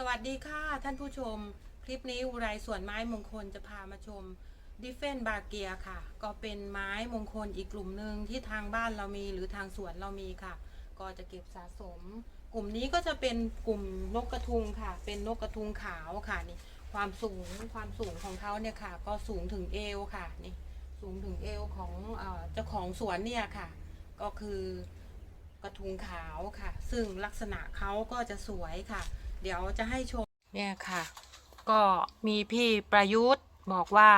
สวัสดีค่ะท่านผู้ชม คลิปนี้อุไรสวนไม้มงคลจะพามาชมดิเฟนบาเกียค่ะ ก็เป็นไม้มงคลอีกกลุ่มหนึ่งที่ทางบ้านเรามีหรือทางสวนเรามีค่ะ ก็จะเก็บสะสม กลุ่มนี้ก็จะเป็นกลุ่มนกกระทุงค่ะ เป็นนกกระทุงขาวค่ะนี่ ความสูงความสูงของเขาเนี่ยค่ะ ก็สูงถึงเอวค่ะนี่สูงถึงเอวของเอจ้าของสวนเนี่ยค่ะ ก็คือกระทุงขาวค่ะ ซึ่งลักษณะเขาก็จะสวยค่ะ เดี๋ยวจะให้ชมเนี่ยค่ะ ก็มีพี่ประยุทธ์บอกว่า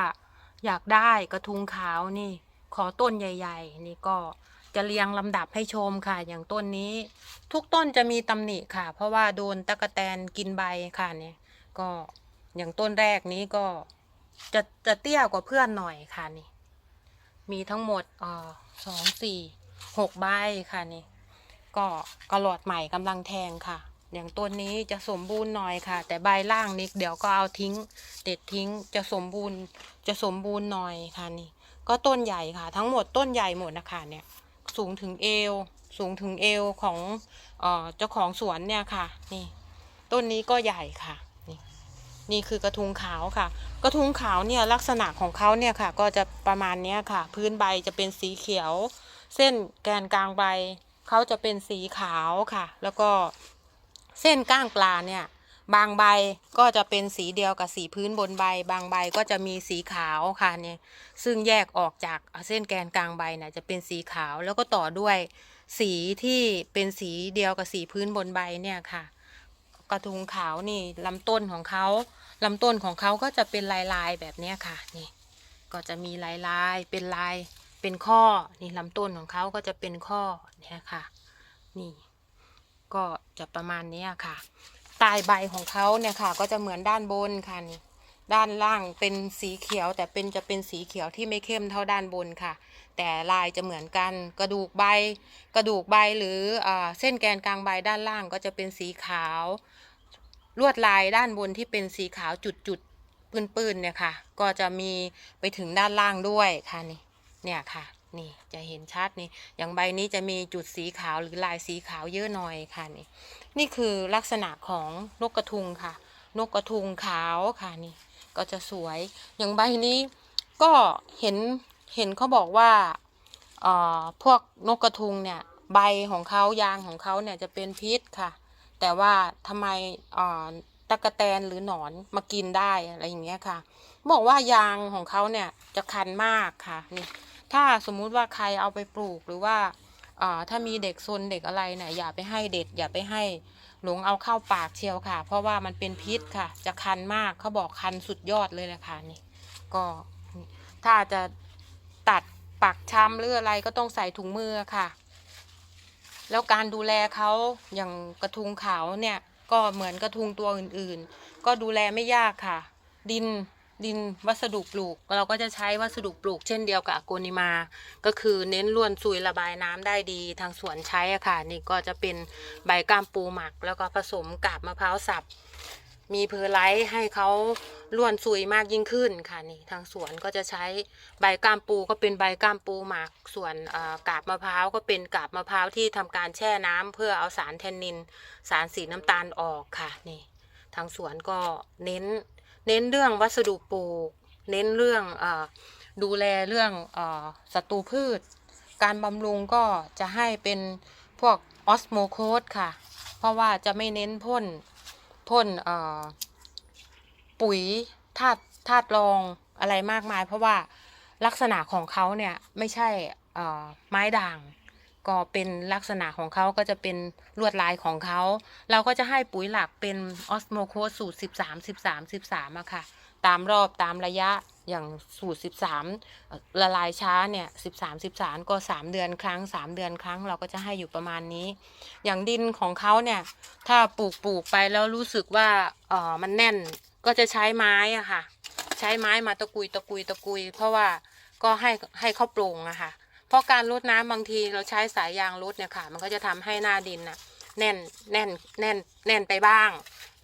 อยากได้กระทุงขาวนี่ ขอต้นใหญ่ ๆ นี่ก็จะเรียงลำดับให้ชมค่ะ อย่างต้นนี้ ทุกต้นจะมีตำหนิค่ะ เพราะว่าโดนตะกะแตนกินใบค่ะเนี่ย ก็อย่างต้นแรกนี้ก็จะจะเตี้ยกว่าเพื่อนหน่อยค่ะนี่ มีทั้งหมดอ่อสองสี่หกใบค่ะนี่ ก็กระหลอดใหม่กำลังแทงค่ะ อย่างต้นนี้จะสมบูรณ์หน่อยค่ะ แต่ใบล่างนี้เดี๋ยวก็เอาทิ้ง เด็ดทิ้งจะสมบูรณ์จะสมบูรณ์หน่อยค่ะนี่ ก็ต้นใหญ่ค่ะ ทั้งหมดต้นใหญ่หมดนะคะเนี่ย สูงถึงเอว สูงถึงเอวของเออจ้าของสวนเนี่ยค่ะ นี่ ต้นนี้ก็ใหญ่ค่ะ นี่นี่คือกระทุงขาวค่ะ กระทุงขาวเนี่ยลักษณะของเขาเนี่ยค่ะ ก็จะประมาณเนี้ยค่ะ พื้นใบจะเป็นสีเขียว เส้นแกนกลางใบเขาจะเป็นสีขาวค่ะ แล้วก็ เส้นก้างปลาเนี่ย บางใบก็จะเป็นสีเดียวกับสีพื้นบนใบ บางใบก็จะมีสีขาวค่ะเนี่ยซึ่งแยกออกจากเส้นแกนกลางใบเนี่ยจะเป็นสีขาวแล้วก็ต่อด้วยสีที่เป็นสีเดียวกับสีพื้นบนใบเนี่ยค่ะ กระทุงขาวนี่ลำต้นของเขาลำต้นของเขาก็จะเป็นลายลายแบบนี้ค่ะนี่ก็จะมีลายลายเป็นลายเป็นข้อนี่ลำต้นของเขาก็จะเป็นข้อเนี่ยค่ะ นี่ ก็จะประมาณนี้ค่ะใตายใบของเขาเนี่ยค่ะ ก็จะเหมือนด้านบนค่ะนี่ด้านล่างเป็นสีเขียว แต่เป็นจะเป็นสีเขียวที่ไม่เข้มเท่าด้านบนค่ะ แต่ลายจะเหมือนกัน กระดูกใบ กระดูกใบหรืออเส้นแกนกลางใบด้านล่างก็จะเป็นสีขาว ลวดลายด้านบนที่เป็นสีขาวจุดๆปื้นๆเนี่ยค่ะ ก็จะมีไปถึงด้านล่างด้วยค่ะนี่เนี่ยค่ะ นี่จะเห็นชัดนี่อย่างใบนี้จะมีจุดสีขาวหรือลายสีขาวเยอะหน่อยค่ะนี่ นี่คือลักษณะของนกกระทุงค่ะ นกกระทุงขาวค่ะนี่ ก็จะสวย อย่างใบนี้ก็เห็นเห็นเขาบอกว่าเอ่อพวกนกกระทุงเนี่ยใบของเขายางของเขาเนี่ยจะเป็นพิษค่ะ แต่ว่าทำไมเอ่อตะกะแตนหรือหนอนมากินได้อะไรอย่างเงี้ยค่ะ บอกว่ายางของเขาเนี่ยจะคันมากค่ะนี่ ถ้าสมมุติว่าใครเอาไปปลูกหรือว่าถ้ามีเด็กซนเด็กอะไรเนี่ยอย่าไปให้เด็ด อย่าไปให้หลงเอาเข้าปากเชียวค่ะ เพราะว่ามันเป็นพิษค่ะ จะคันมากเขาบอกคันสุดยอดเลยแหละค่ะนี่ ก็ถ้าจะตัดปักช้ำหรืออะไรก็ต้องใส่ถุงมือค่ะ แล้วการดูแลเขาอย่างกระทุงขาวเนี่ย ก็เหมือนกระทุงตัวอื่นๆ ก็ดูแลไม่ยากค่ะ ดิน ดินวัสดุปลูก เราก็จะใช้วัสดุปลูกเช่นเดียวกับอโกนิมา ก็คือเน้นล้วนซุยระบายน้ำได้ดีทางสวนใช้อะค่ะ นี่ก็จะเป็นใบก้ามปูหมัก แล้วก็ผสมกาบมะพร้าวสับ มีเพอร์ไลท์ให้เขาล้วนซุยมากยิ่งขึ้นค่ะนี่ทางสวนก็จะใช้ใบก้ามปูก็เป็นใบก้ามปูหมัก ส่วนกาบมะพร้าวก็เป็นกาบมะพร้าวที่ทำการแช่น้ำเพื่อเอาสารแทนนิน สารสีน้ำตาลออกค่ะนี่ทางสวนก็เน้น เน้นเรื่องวัสดุปลูก เน้นเรื่องอดูแลเรื่องอศัตรูพืช การบำรุงก็จะให้เป็นพวกออสโมโคสค่ะ เพราะว่าจะไม่เน้นพ่นพ่นปุ๋ยธาตุธาตุรองอะไรมากมาย เพราะว่าลักษณะของเขาเนี่ยไม่ใช่ไม้ด่าง ก็เป็นลักษณะของเขาก็จะเป็นลวดลายของเขา เราก็จะให้ปุ๋ยหลักเป็นออสโมโคสูตร 13 13 13อะค่ะ ตามรอบตามระยะอย่างสูตร 13 ละลายช้าเนี่ย13 13 ก็ 3 เดือนครั้ง 3 เดือนครั้ง เราก็จะให้อยู่ประมาณนี้ อย่างดินของเขาเนี่ยถ้าปลูกปลูกไปแล้วรู้สึกว่าเออมันแน่นก็จะใช้ไม้อะค่ะ ใช้ไม้มาตะกุยตะกุยตะกุย เพราะว่าก็ให้ให้เขาโปร่งอะค่ะ เพราะการรดน้ำบางทีเราใช้สายยางรดเนี่ยค่ะ มันก็จะทำให้หน้าดินน่ะแน่นแน่นแน่นแน่นไปบ้าง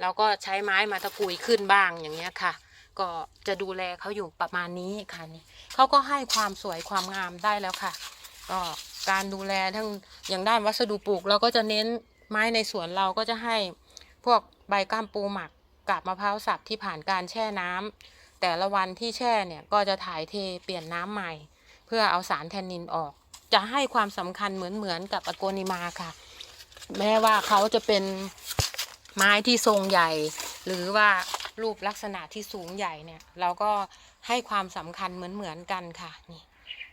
แล้วก็ใช้ไม้มาตะกุยขึ้นบ้างอย่างเงี้ยค่ะ ก็จะดูแลเขาอยู่ประมาณนี้ค่ะนี่เขาก็ให้ความสวยความงามได้แล้วค่ะ ก็การดูแลทั้งอย่างด้านวัสดุปลูกเราก็จะเน้นไม้ในสวนเราก็จะให้พวกใบก้ามปูหมักกับมะพร้าวสับที่ผ่านการแช่น้ำแต่ละวันที่แช่เนี่ยก็จะถ่ายเทเปลี่ยนน้ำใหม่ พื่อเอาสารแทนนินออก จะให้ความสำคัญเหมือนเหมือนกับอโกนิมาค่ะ แม้ว่าเขาจะเป็นไม้ที่ทรงใหญ่ หรือว่ารูปลักษณะที่สูงใหญ่เนี่ย เราก็ให้ความสำคัญเหมือนเหมือนกันค่ะนี่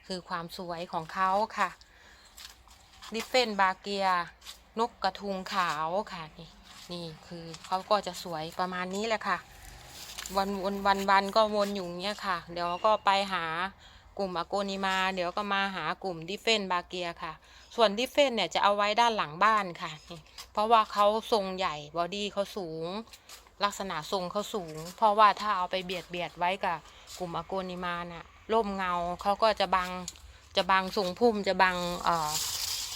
คือความสวยของเขาค่ะดิฟเฟนบาเกียนกกระทุงขาวค่ะนี่นี่คือเขาก็จะสวยประมาณนี้แหละค่ะ วันวันวันวันก็วนอยู่อย่างเงี้ยค่ะ เดี๋ยวก็ไปหา กลุ่มอโกนิมา เดี๋ยวก็มาหากลุ่มดิฟเฟนบาเกียค่ะ ส่วนดิฟเฟนเนี่ยจะเอาไว้ด้านหลังบ้านค่ะเพราะว่าเขาทรงใหญ่บอดี้เขาสูง ลักษณะทรงเขาสูง เพราะว่าถ้าเอาไปเบียดเบียดไว้กับกลุ่มอโกนิมาเนี่ยร่มเงาเขาก็จะบังจะบังทรงพุ่มจะบัง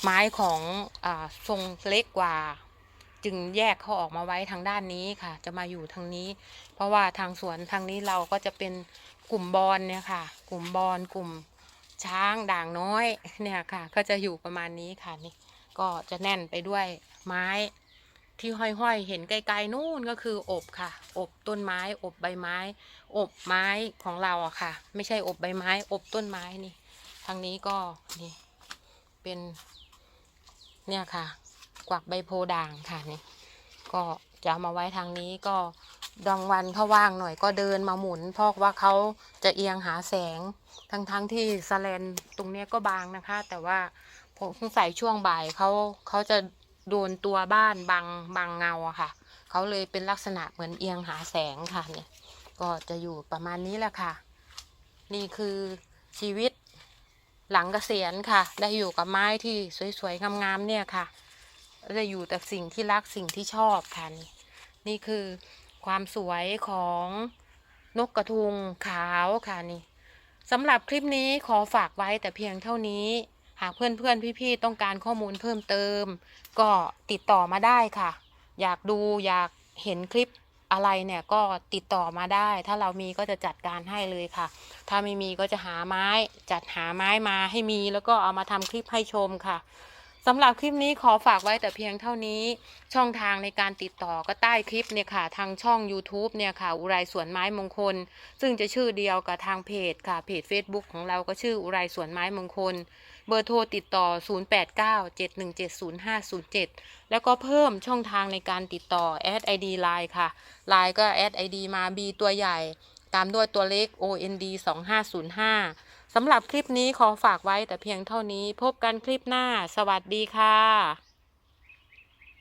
ไม้ของอทรงเล็กกว่า จึงแยกเขาออกมาไว้ทางด้านนี้ค่ะ จะมาอยู่ทางนี้ เพราะว่าทางสวนทางนี้เราก็จะเป็นกลุ่มบอลเนี่ยค่ะ กลุ่มบอลกลุ่มช้างด่างน้อยเนี่ยค่ะ ก็จะอยู่ประมาณนี้ค่ะนี่ก็จะแน่นไปด้วยไม้ที่ห้อยๆ เห็นไกลๆนู่นก็คืออบค่ะ อบต้นไม้ อบใบไม้ อบไม้ของเราอะค่ะ ไม่ใช่อบใบไม้ อบต้นไม้นี่ ทางนี้ก็นี่เป็นเนี่ยค่ะ กวักใบโพด่างค่ะนี่ก็จะเอามาไว้ทางนี้ก็ดองวันเขาว่างหน่อยก็เดินมาหมุน เพราะว่าเขาจะเอียงหาแสง ทั้งๆทที่สแลนตรงเนี้ยก็บางนะคะ แต่ว่าผมสงสัยช่วงบ่ายเขาเขาจะโดนตัวบ้านบังบังเงาอะค่ะ เขาเลยเป็นลักษณะเหมือนเอียงหาแสงค่ะเนี่ยก็จะอยู่ประมาณนี้แหละค่ะ นี่คือชีวิตหลังเกษียณค่ะ ได้อยู่กับไม้ที่สวยๆงามๆเนี่ยค่ะ ได้อยู่แต่สิ่งที่รักสิ่งที่ชอบค่ะนี่นี่คือความสวยของนกกระทุงขาวค่ะนี่สำหรับคลิปนี้ขอฝากไว้แต่เพียงเท่านี้ หากเพื่อนๆพี่ๆต้องการข้อมูลเพิ่มเติม ก็ติดต่อมาได้ค่ะ อยากดูอยากเห็นคลิปอะไรเนี่ยก็ติดต่อมาได้ ถ้าเรามีก็จะจัดการให้เลยค่ะ ถ้าไม่มีก็จะหาไม้ จัดหาไม้มาให้มีแล้วก็เอามาทำคลิปให้ชมค่ะ สำหรับคลิปนี้ขอฝากไว้แต่เพียงเท่านี้ ช่องทางในการติดต่อก็ใต้คลิปเนี่ยค่ะ ทางช่อง YouTube เนี่ยค่ะ อุไรสวนไม้มงคล ซึ่งจะชื่อเดียวกับทางเพจค่ะ เพจ Facebook ของเราก็ชื่ออุไรสวนไม้มงคล เบอร์โทรติดต่อ 0897170507 แล้วก็เพิ่มช่องทางในการติดต่อแอด ID Line ค่ะ Line ก็แอด ID มา B ตัวใหญ่ ตามด้วยตัวเล็ก OND 2505 สำหรับคลิปนี้ขอฝากไว้แต่เพียงเท่านี้พบกันคลิปหน้า สวัสดีค่ะ